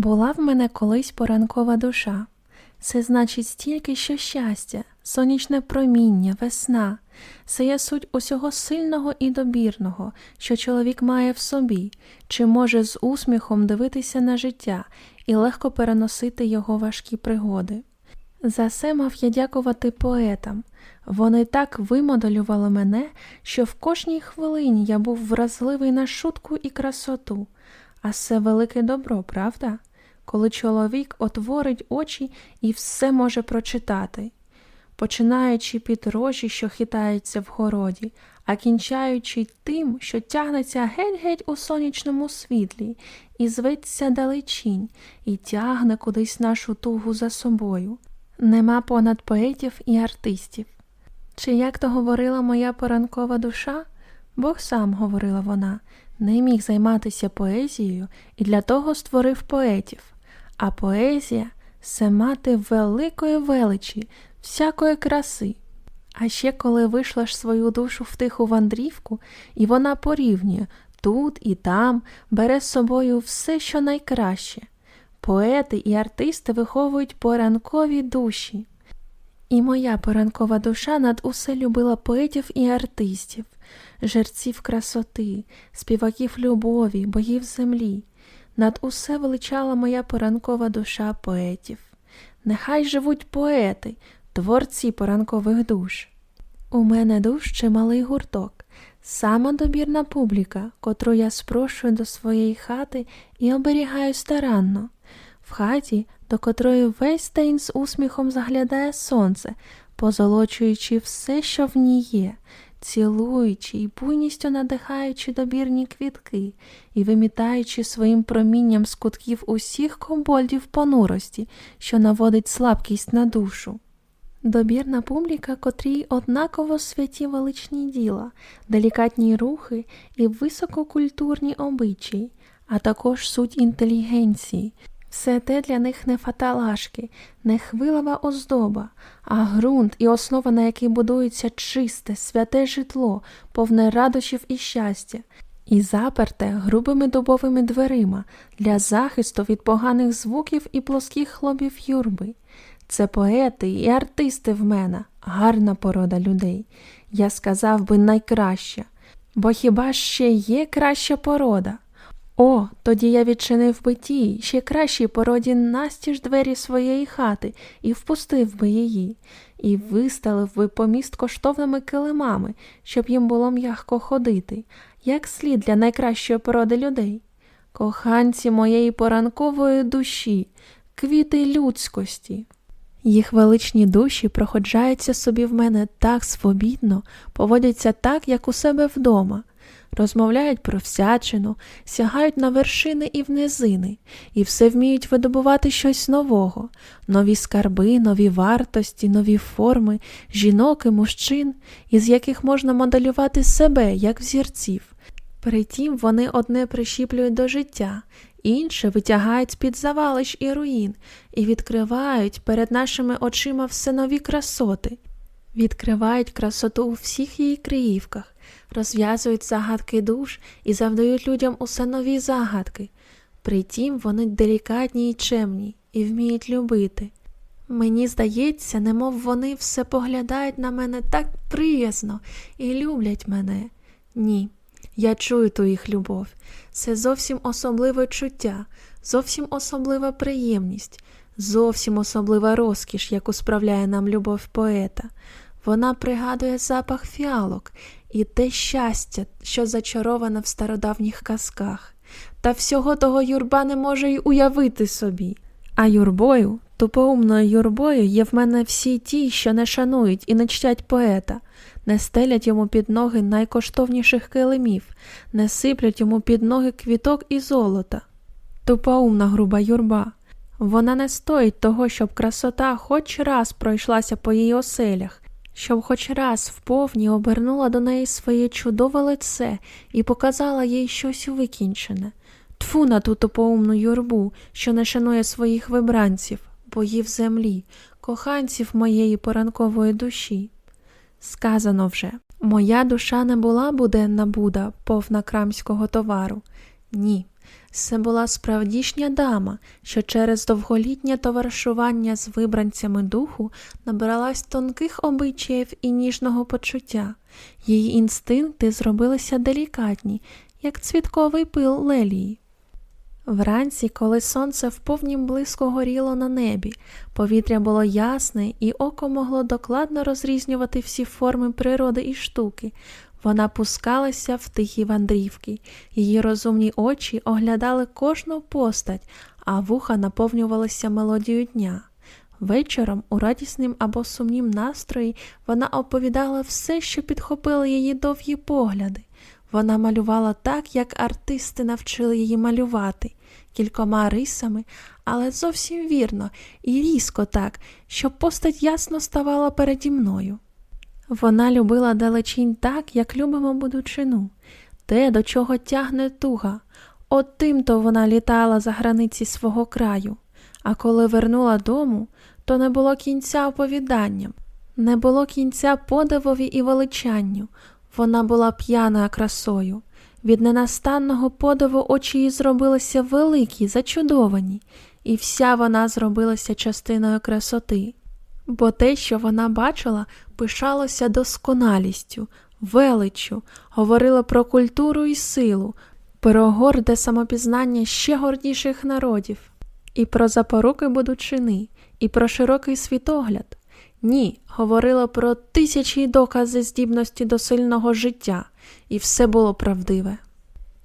Була в мене колись поранкова душа. Це значить стільки, що щастя, сонячне проміння, весна, це є суть усього сильного і добірного, що чоловік має в собі, чи може з усміхом дивитися на життя і легко переносити його важкі пригоди. За це мав я дякувати поетам. Вони так вимоделювали мене, що в кожній хвилині я був вразливий на шутку і красоту. А це велике добро, правда? Коли чоловік отворить очі і все може прочитати, починаючи під рожі, що хитаються в городі, а кінчаючи тим, що тягнеться геть-геть у сонячному світлі, і зветься далечінь, і тягне кудись нашу тугу за собою. Нема понад поетів і артистів. Чи як то говорила моя поранкова душа? Бог сам, говорила вона, не міг займатися поезією і для того створив поетів. А поезія це мати великої величі, всякої краси. А ще коли вийшла свою душу в тиху вандрівку, і вона порівнює тут і там, бере з собою все, що найкраще. Поети і артисти виховують поранкові душі. І моя поранкова душа над усе любила поетів і артистів, жерців красоти, співаків любові, боїв землі. Над усе величала моя поранкова душа поетів. Нехай живуть поети, творці поранкових душ. У мене душ чималий гурток, сама добірна публіка, котру я спрошую до своєї хати і оберігаю старанно. В хаті, до котрої весь день з усміхом заглядає сонце, позолочуючи все, що в ній є, цілуючи і буйністю надихаючи добірні квітки і вимітаючи своїм промінням з кутків усіх комбольдів понурості, що наводить слабкість на душу. Добірна публіка, котрій однаково святі величні діла, делікатні рухи і висококультурні обичаї, а також суть інтелігенції. Все те для них не фаталашки, не хвилова оздоба, а ґрунт і основа, на якій будується чисте, святе житло, повне радощів і щастя, і заперте грубими дубовими дверима для захисту від поганих звуків і плоских хлобів юрби. Це поети і артисти в мене, гарна порода людей. Я сказав би найкраща, бо хіба ще є краща порода? О, тоді я відчинив би тій, ще кращій породі настіж двері своєї хати і впустив би її, і вистелив би поміст коштовними килимами, щоб їм було м'ягко ходити, як слід для найкращої породи людей. Коханці моєї поранкової душі, квіти людськості. Їх величні душі проходжаються собі в мене так свобідно, поводяться так, як у себе вдома, розмовляють про всячину, сягають на вершини і в низини, і все вміють видобувати щось нового, нові скарби, нові вартості, нові форми, жінок і мужчин, із яких можна моделювати себе, як взірців. Притім вони одне прищіплюють до життя, інше витягають з-під завалищ і руїн і відкривають перед нашими очима все нові красоти, відкривають красоту у всіх її криївках, розв'язують загадки душ і завдають людям усе нові загадки. Притім вони делікатні й чемні і вміють любити. Мені здається, немов вони все поглядають на мене так приязно і люблять мене. Ні. Я чую ту їх любов. Це зовсім особливе чуття, зовсім особлива приємність, зовсім особлива розкіш, яку справляє нам любов поета. Вона пригадує запах фіалок і те щастя, що зачароване в стародавніх казках. Та всього того юрба не може й уявити собі. А юрбою, тупоумною юрбою є в мене всі ті, що не шанують і не чтять поета не стелять йому під ноги найкоштовніших килимів, не сиплять йому під ноги квіток і золота. Тупоумна груба юрба. Вона не стоїть того, щоб красота хоч раз пройшлася по її оселях, щоб хоч раз вповні обернула до неї своє чудове лице і показала їй щось викінчене. Тфу на ту тупоумну юрбу, що не шанує своїх вибранців, боїв землі, коханців моєї поранкової душі. Сказано вже моя душа не була буденна буда, повна крамського товару. Ні, Це була справдішня дама, що через довголітнє товаришування з вибранцями духу набиралась тонких обичаїв і ніжного почуття. Її інстинкти зробилися делікатні, як цвітковий пил лелії. Вранці, коли сонце в повнім блиску горіло на небі, повітря було ясне, і око могло докладно розрізнювати всі форми природи і штуки. Вона пускалася в тихі вандрівки, її розумні очі оглядали кожну постать, а вуха наповнювалися мелодією дня. Вечором, у радіснім або сумнім настрої, вона оповідала все, що підхопило її довгі погляди. Вона малювала так, як артисти навчили її малювати, кількома рисами, але зовсім вірно і різко так, щоб постать ясно ставала переді мною. Вона любила далечінь так, як любимо будучину, те, до чого тягне туга. От тим-то вона літала за границі свого краю, а коли вернула дому, то не було кінця оповіданням, не було кінця подивові і величанню. Вона була п'яна красою. Від ненастанного подиву очі її зробилися великі, зачудовані, і вся вона зробилася частиною красоти. Бо те, що вона бачила, пишалося досконалістю, величчю, говорило про культуру і силу, про горде самопізнання ще гордіших народів, і про запоруки будучини, і про широкий світогляд. Ні, говорила про тисячі докази здібності до сильного життя, і все було правдиве.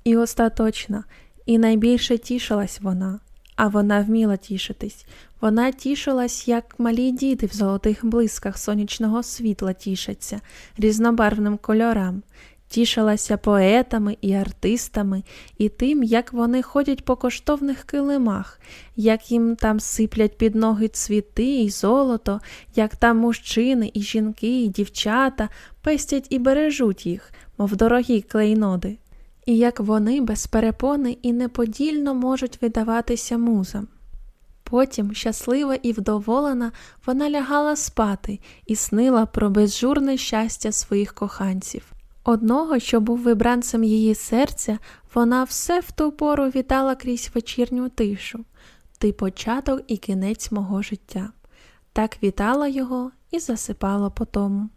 І остаточно, і найбільше тішилась вона, а вона вміла тішитись. Вона тішилась, як малі діти в золотих блисках сонячного світла тішаться, різнобарвним кольорам, тішилася поетами і артистами, і тим, як вони ходять по коштовних килимах, як їм там сиплять під ноги цвіти і золото, як там мужчини і жінки, і дівчата пестять і бережуть їх, мов дорогі клейноди, і як вони без перепони і неподільно можуть видаватися музам. Потім, щаслива і вдоволена, вона лягала спати і снила про безжурне щастя своїх коханців. Одного, що був вибранцем її серця, вона все в ту пору вітала крізь вечірню тишу ти початок і кінець мого життя. Так вітала його і засипала потому.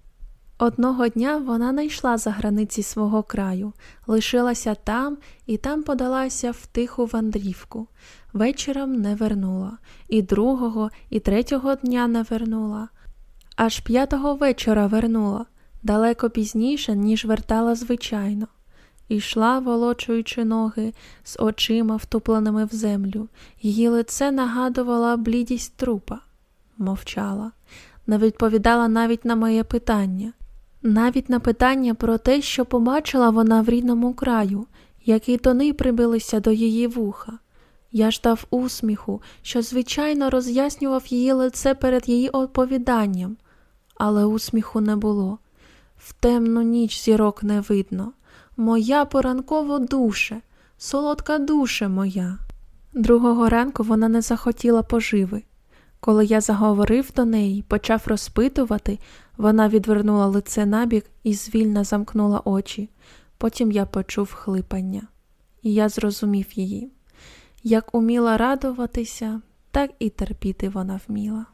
Одного дня вона не йшла за границі свого краю, лишилася там і там подалася в тиху вандрівку. Вечором не вернула, і другого, і третього дня не вернула. Аж п'ятого вечора вернула далеко пізніше, ніж вертала звичайно, Ішла, волочуючи ноги, з очима, втупленими в землю, її лице нагадувала блідість трупа, мовчала, не відповідала навіть на моє питання, навіть на питання про те, що побачила вона в рідному краю, які тони прибилися до її вуха. Я ждав усміху, що, звичайно, роз'яснював її лице перед її оповіданням, але усміху не було. В темну ніч зірок не видно. Моя поранкова душе, солодка душе моя. Другого ранку вона не захотіла поживи. Коли я заговорив до неї, почав розпитувати, вона відвернула лице набік і звільно замкнула очі. Потім я почув хлипання, і я зрозумів її. Як уміла радуватися, так і терпіти вона вміла.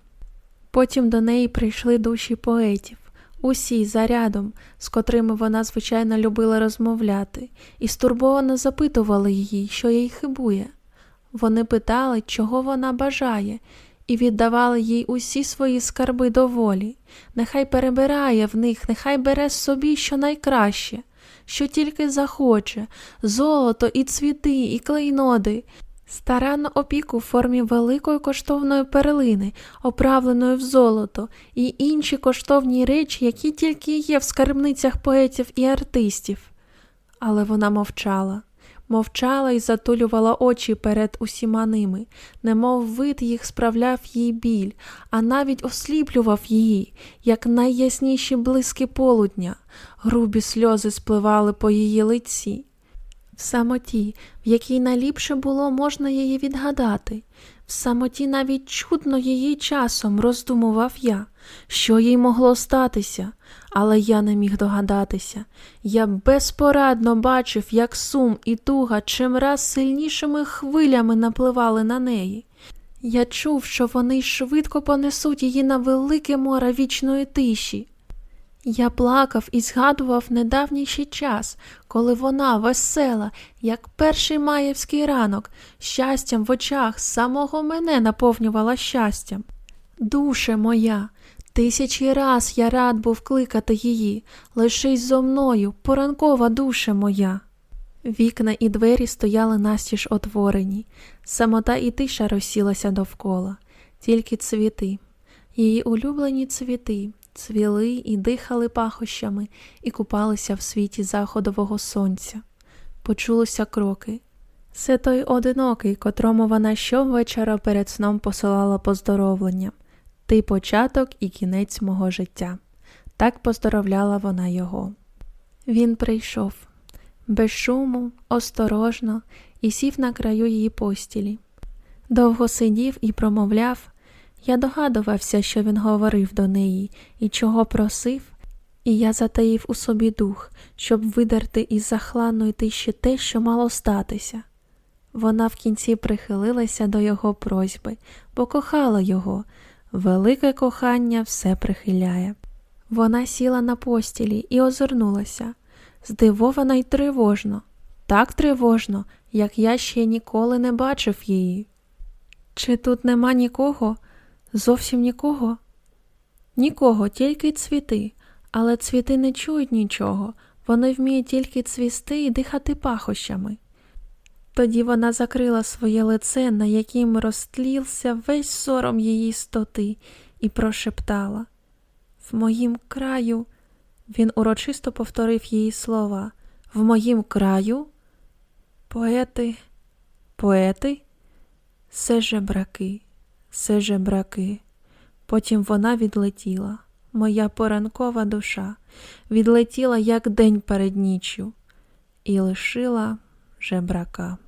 Потім до неї прийшли душі поетів усі за рядом, з котрими вона, звичайно, любила розмовляти, і стурбовано запитували її, що їй хибує. Вони питали, чого вона бажає, і віддавали їй усі свої скарби доволі. Нехай перебирає в них, нехай бере собі що найкраще, що тільки захоче золото, і цвіти, і клейноди, Старанну опіку в формі великої коштовної перлини, оправленої в золото, і інші коштовні речі, які тільки є в скарбницях поетів і артистів. Але вона мовчала, мовчала і затулювала очі перед усіма ними, немов вид їх справляв їй біль, а навіть осліплював її, як найясніші блиски полудня, грубі сльози спливали по її лиці. В самоті, в якій найліпше було можна її відгадати. В самоті навіть чудно її часом роздумував я, що їй могло статися, але я не міг догадатися. Я безпорадно бачив, як сум і туга чимраз сильнішими хвилями напливали на неї. Я чув, що вони швидко понесуть її на велике море вічної тиші. Я плакав і згадував недавніший час, коли вона весела, як перший маєвський ранок, щастям в очах самого мене наповнювала щастям. Душе моя, тисячі раз я рад був кликати її, лишись зо мною, поранкова душе моя. Вікна і двері стояли настіж отворені, самота і тиша розсілася довкола, тільки цвіти, її улюблені цвіти, цвіли і дихали пахощами і купалися в світі заходового сонця. Почулися кроки. Це той одинокий, котрому вона щовечора перед сном посилала поздоровлення. Ти початок і кінець мого життя. Так поздоровляла вона його. Він прийшов без шуму, осторожно, і сів на краю її постілі. Довго сидів і промовляв. Я догадувався, що він говорив до неї і чого просив, і я затаїв у собі дух, щоб видерти із захланної тиші те, що мало статися. Вона в кінці прихилилася до його просьби, бо кохала його. Велике кохання все прихиляє. Вона сіла на постілі і озирнулася, здивована й тривожно, так тривожно, як я ще ніколи не бачив її. Чи тут нема нікого? Зовсім нікого? Нікого, тільки цвіти, але цвіти не чують нічого, вони вміють тільки цвісти і дихати пахощами. Тоді вона закрила своє лице, на яким розтлівся весь сором її стоти, і прошептала В моїм краю, він урочисто повторив її слова. В моїм краю? Поети, поети, все жебраки, все жебраки. Потім вона відлетіла, моя поранкова душа, відлетіла, як день перед ніччю, і лишила жебрака.